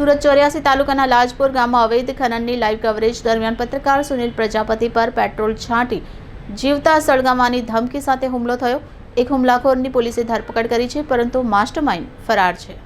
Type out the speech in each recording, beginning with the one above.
સુરત ચોર્યાસી તાલુકાના લાજપુર ગામમાં અવૈધ ખનનની લાઈવ કવરેજ દરમિયાન પત્રકાર સુનિલ પ્રજાપતિ પર પેટ્રોલ છાંટી જીવતા સળગાવવાની ધમકી સાથે હુમલો થયો. એક હુમલાખોરની પોલીસે ધરપકડ કરી છે, પરંતુ માસ્ટરમાઇન્ડ ફરાર છે.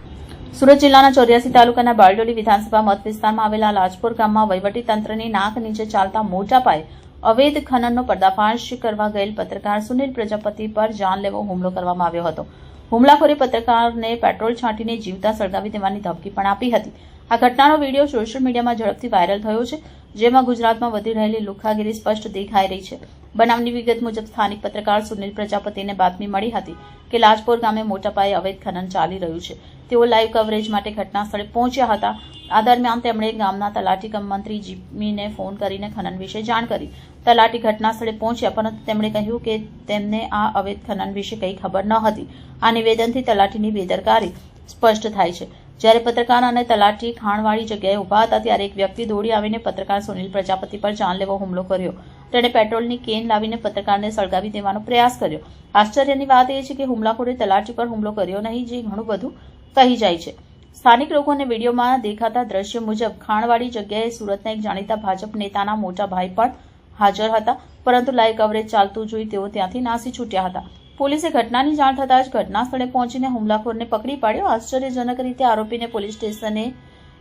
સુરત જિલ્લાના ચોર્યાસી તાલુકાના બારડોલી વિધાનસભા મત વિસ્તારમાં આવેલા લાજપુર ગામમાં તંત્રની નાક નીચે ચાલતા મોટા પાયે અવૈધ ખનનનો પર્દાફાશ કરવા ગયેલ પત્રકાર સુનિલ પ્રજાપતિ પર જાનલેવો હુમલો કરવામાં આવ્યો હતો. હુમલાખોરે પત્રકારને પેટ્રોલ છાંટીને જીવતા સળગાવી દેવાની ધમકી પણ આપી હતી. આ ઘટનાનો વીડિયો સોશિયલ મીડિયામાં ઝડપથી વાયરલ થયો છે, જેમાં ગુજરાતમાં વધી રહેલી લુખાગીરી સ્પષ્ટ દેખાઈ રહી છે. બનાવની વિગત મુજબ સ્થાનિક પત્રકાર સુનિલ પ્રજાપતિને બાતમી મળી હતી કે, લાજપોર ગામે મોટા પાયે અવૈધ ખનન ચાલી રહ્યું છે. તેઓ લાઈવ કવરેજ માટે ઘટના સ્થળે પહોંચ્યા હતા. આ દરમિયાન તેમણે ગામના તલાટી કમ મંત્રી જીમીને ફોન કરીને ખનન વિશે જાણ કરી. તલાટી ઘટના સ્થળે પહોંચ્યા, પરંતુ તેમણે કહ્યું કે તેમને આ અવૈધ ખનન વિશે કંઈ ખબર ન હતી. આ નિવેદનથી તલાટીની બેદરકારી સ્પષ્ટ થાય છે. જ્યારે પત્રકાર અને તલાટી ખાણવાળી જગ્યાએ ઊભા હતા, ત્યારે એક વ્યક્તિ દોડી આવીને પત્રકાર સુનિલ પ્રજાપતિ પર જાનલેવો હુમલો કર્યો. તેણે પેટ્રોલની કેન લાવીને પત્રકારને સળગાવી દેવાનો પ્રયાસ કર્યો. આશ્ચર્યની વાત એ છે કે હુમલાખોરે તલાટી પર હુમલો કર્યો નહીં, જે ઘણું બધું કહી જાય છે. સ્થાનિક લોકોને વિડીયોમાં દેખાતા દ્રશ્ય મુજબ ખાણવાળી જગ્યાએ સુરતના એક જાણીતા ભાજપ નેતાના મોટા ભાઈ પણ હાજર હતા. પરંતુ લાઈવ કવરેજ ચાલતું જોઈ તેઓ ત્યાંથી નાસી છૂટ્યા હતા. પોલીસે ઘટનાની જાણ થતાં જ ઘટના સ્થળે પહોંચીને હુમલાખોરને પકડી પાડ્યો. આશ્ચર્યજનક રીતે આરોપીને પોલીસ સ્ટેશને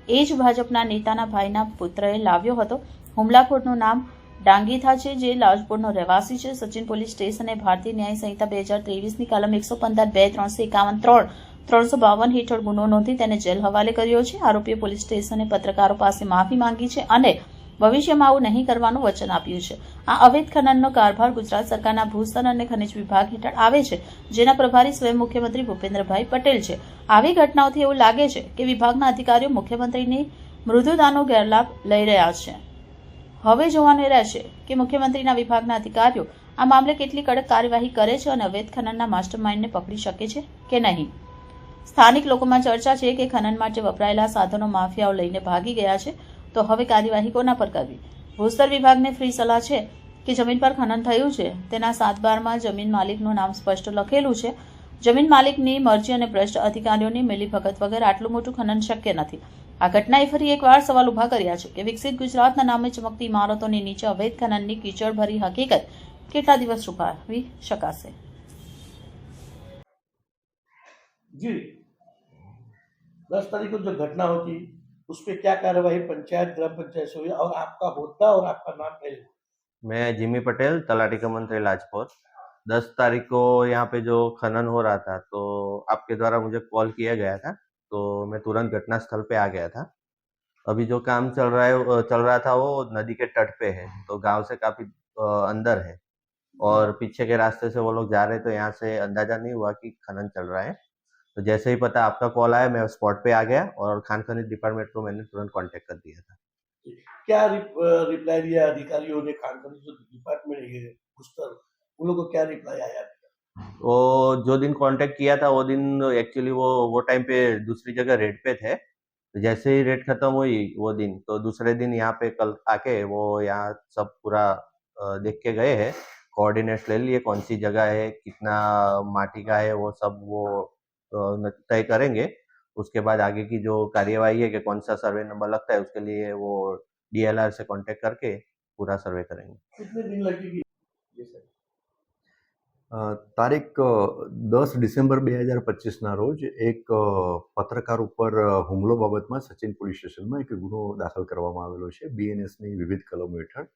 એ જ ભાજપના નેતાના ભાઈના પુત્રએ લાવ્યો હતો. હુમલાખોરનું નામ ડાંગીથા છે, જે લાજપુરનો રહેવાસી છે. સચિન પોલીસ સ્ટેશને ભારતીય ન્યાય સંહિતા બે હજાર ત્રેવીસની કલમ એકસો પંદર બે ત્રણસો એકાવન ત્રણ ત્રણસો બાવન હેઠળ ગુનો નોંધી તેને જેલ હવાલે કર્યો છે. આરોપીએ પોલીસ સ્ટેશને પત્રકારો પાસે માફી માંગી છે અને ભવિષ્યમાં આવું નહીં કરવાનું વચન આપ્યું છે. આ અવૈધ ખનનનો કારભાર ગુજરાત સરકારના ભૂસ્તર અને ખનિજ વિભાગ હેઠળ આવે છે, જેના પ્રભારી સ્વયં મુખ્યમંત્રી ભૂપેન્દ્રભાઈ પટેલ છે. આવી ઘટનાઓથી એવું લાગે છે કે વિભાગના અધિકારીઓ મુખ્યમંત્રીની મૃદુતાનો ગેરલાભ લઈ રહ્યા છે. હવે જોવાનું રહેશે કે મુખ્યમંત્રીના વિભાગના અધિકારીઓ આ મામલે કેટલી કડક કાર્યવાહી કરે છે અને અવૈધ ખનનના માસ્ટરમાઇન્ડને પકડી શકે છે કે નહીં? સ્થાનિક લોકોમાં ચર્ચા છે કે ખનન માટે વપરાયેલા સાધનો માફિયાઓ લઈને ભાગી ગયા છે. તો હવે કાર્યવાહી કોના પર કરવી. ભૂસ્તર વિભાગને ફ્રી સલાહ છે કે જમીન પર ખનન થયું છે. તેના સાત બારમાં જમીન માલિકનું નામ સ્પષ્ટ લખેલું છે. જમીન માલિકની મરજી અને ભ્રષ્ટ અધિકારીઓની મિલીભગત વગર આટલું મોટું ખનન શક્ય નથી. આ ઘટનાએ ફરી એકવાર સવાલ ઊભા કર્યા છે કે વિકસિત ગુજરાતના નામે ચમકતી ઇમારતોની નીચે અવૈધ ખનનની કીચડભરી હકીકત કેટલા દિવસ છુપાવી શકાશે? जी। दस तारीख को जो घटना होती, उस पर क्या कार्यवाही पंचायत, ग्राम पंचायत से हुई और आपका होता और आपका नाम पहले मैं जिमी पटेल, तलाटी का मंत्री लाजपत। दस तारीख को यहाँ पे जो खनन हो रहा था तो आपके द्वारा मुझे कॉल किया गया था तो मैं तुरंत घटना स्थल पे आ गया था। अभी जो काम चल रहा है चल रहा था वो नदी के तट पे है तो गाँव से काफ़ी अंदर है। और पीछे के रास्ते से वो लोग जा रहे तो यहाँ से अंदाज़ा नहीं हुआ कि खनन चल रहा है। तो जैसे ही पता आपका कॉल आया मैं स्पॉट पे आ गया और खान खनिज डिपार्टमेंट को मैंने तुरंत कांटेक्ट कर दिया था। क्या रिप, रिप्लाई दिया अधिकारियों ने खान खनिज जो डिपार्टमेंट पुस्तक उन लोगों को क्या रिप्लाई आया? वो जो दिन कांटेक्ट किया था वो दिन एक्चुअली वो वो टाइम पे दूसरी जगह रेड पे थे। तो जैसे ही रेड खत्म हुई वो दिन तो दूसरे दिन यहाँ पे कल आके वो यहाँ सब पूरा देख के गए हैं। कोऑर्डिनेट्स ले लिए कौन सी जगह है कितना माटी का है वो सब वो तय करेंगे उसके बाद आगे की जो कार्यवाही है कि कौन सा सर्वे नंबर लगता है उसके लिए वो डीएलआर से कांटेक्ट करके पूरा सर्वे करेंगे कितने दिन लगेगी ये सर અ, તારીખ અ, દસ ડિસેમ્બર બે હજાર પચીસના રોજ એક અ, પત્રકાર ઉપર અ, હુમલો બાબતમાં સચિન પોલીસ સ્ટેશનમાં એક ગુનો દાખલ કરવામાં આવેલો છે બીએનએસની વિવિધ કલમો હેઠળ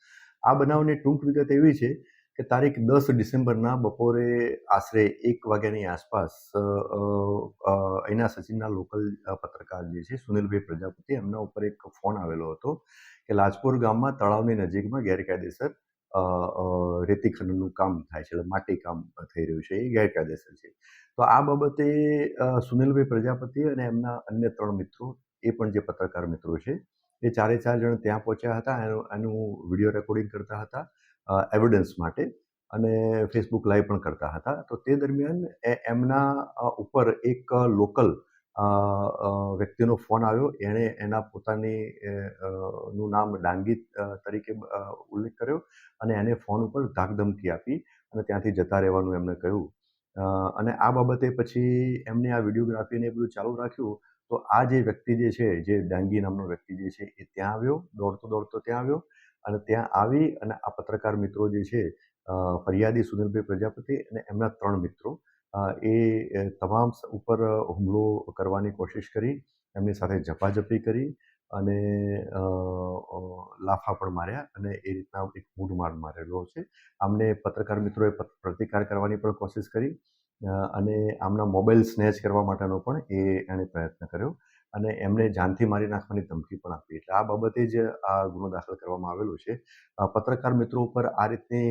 આ બનાવની ટૂંક વિગત એવી છે કે તારીખ દસ ડિસેમ્બરના બપોરે આશરે એક વાગ્યાની આસપાસ અહીંના સચિનના લોકલ પત્રકાર જે છે, સુનિલભાઈ પ્રજાપતિ, એમના ઉપર એક ફોન આવેલો હતો કે લાજપુર ગામમાં તળાવની નજીકમાં ગેરકાયદેસર રેતી ખનનનું કામ થાય છે, એટલે માટી કામ થઈ રહ્યું છે, એ ગેરકાયદેસર છે. તો આ બાબતે સુનિલભાઈ પ્રજાપતિ અને એમના અન્ય ત્રણ મિત્રો, એ પણ જે પત્રકાર મિત્રો છે, એ ચારે ચાર જણ ત્યાં પહોંચ્યા હતા એનું વીડિયો રેકોર્ડિંગ કરતા હતા. એવિડન્સ માટે અને ફેસબુક લાઈવ પણ કરતા હતા. તો તે દરમિયાન એમના ઉપર એક લોકલ વ્યક્તિનો ફોન આવ્યો. એણે એના પોતાની નું નામ ડાંગી તરીકે ઉલ્લેખ કર્યો અને એને ફોન ઉપર ધાકધમકી આપી અને ત્યાંથી જતા રહેવાનું એમણે કહ્યું. અને આ બાબતે પછી એમને આ વિડીયોગ્રાફીને બધું ચાલુ રાખ્યું. તો આ જે વ્યક્તિ જે છે, જે ડાંગી નામનો વ્યક્તિ જે છે, એ ત્યાં આવ્યો. દોડતો દોડતો ત્યાં આવ્યો. અને ત્યાં આવી અને આ પત્રકાર મિત્રો જે છે ફરિયાદી સુનિલભાઈ પ્રજાપતિ અને એમના ત્રણ મિત્રો એ તમામ ઉપર હુમલો કરવાની કોશિશ કરી, એમની સાથે ઝપાઝપી કરી અને લાફા પણ માર્યા અને એ રીતના એક મૂઢમાર મારેલો છે. આમને પત્રકાર મિત્રોએ પ્રતિકાર કરવાની પણ કોશિશ કરી અને આમના મોબાઈલ સ્નેચ કરવા માટેનો પણ એ એણે પ્રયત્ન કર્યો. અને એમને જાનથી મારી નાખવાની ધમકી પણ આપી. એટલે આ બાબતે જ આ ગુનો દાખલ કરવામાં આવેલો છે. પત્રકાર મિત્રો ઉપર આ રીતની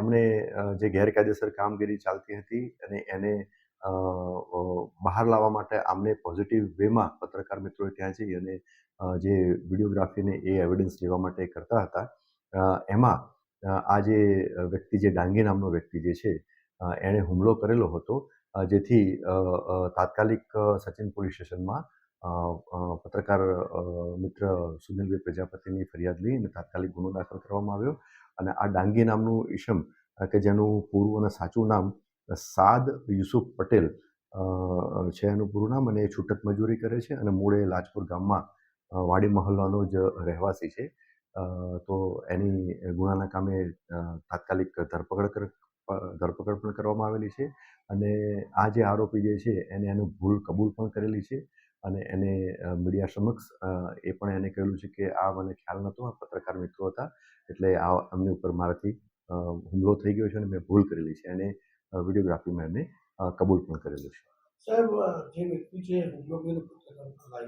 એમણે જે ગેરકાયદેસર કામગીરી ચાલતી હતી અને એને બહાર લાવવા માટે આમને પોઝિટિવ વેમાં પત્રકાર મિત્રોએ ત્યાં જઈ અને જે વિડીયોગ્રાફીને એ એવિડન્સ લેવા માટે કરતા હતા. એમાં આ જે વ્યક્તિ જે ડાંગી નામનો વ્યક્તિ જે છે એણે હુમલો કરેલો હતો જેથી તાત્કાલિક સચિન પોલીસ સ્ટેશનમાં પત્રકાર મિત્ર સુનિલભાઈ પ્રજાપતિની ફરિયાદ લઈ અને તાત્કાલિક ગુનો દાખલ કરવામાં આવ્યો અને આ ડાંગી નામનું ઈશમ કે જેનું પૂરું અને સાચું નામ સાદ યુસુફ પટેલ છે એનું પૂરું નામ અને એ છૂટક મજૂરી કરે છે અને મૂળે લાજપુર ગામમાં વાડી મહોલ્લાનો જ રહેવાસી છે. તો એની ગુનાના કામે તાત્કાલિક ધરપકડ ધરપકડ પણ કરવામાં આવેલી છે અને આ જે આરોપી જે છે એને એનું ભૂલ કબૂલ પણ કરેલી છે. અને એને મીડિયા સમક્ષ એ પણ એને કહેલું છે કે આ મને ખ્યાલ નહોતો, આ પત્રકાર મિત્રો હતા. એટલે આ એમની ઉપર મારાથી હુમલો થઈ ગયો છે અને મેં ભૂલ કરેલી છે. અને વિડીયોગ્રાફીમાં એમને કબૂલ પણ કરેલું છે. સાહેબ જે વ્યક્તિ છે હુમલો કર્યો પત્રકાર